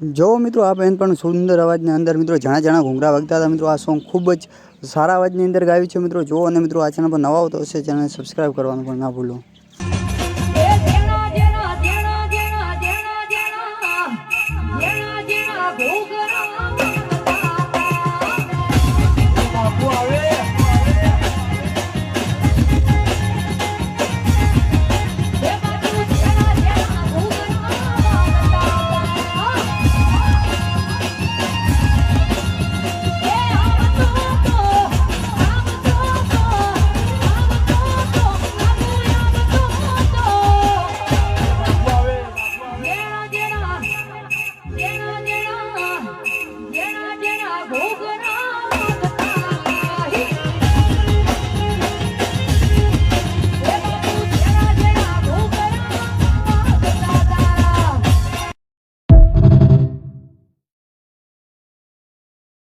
જો મિત્રો, આ બેન પણ સુંદર અવાજની અંદર મિત્રો જાણા જાણા ઘૂંઘરા વાગતા હતા મિત્રો. આ સોંગ ખૂબ જ સારા અવાજની અંદર ગાયું છે મિત્રો. જો અને મિત્રો, આ ચેનલ પર નવા આવતો હશે ચેનલને સબસ્ક્રાઈબ કરવાનું પણ ના ભૂલો. એ favor.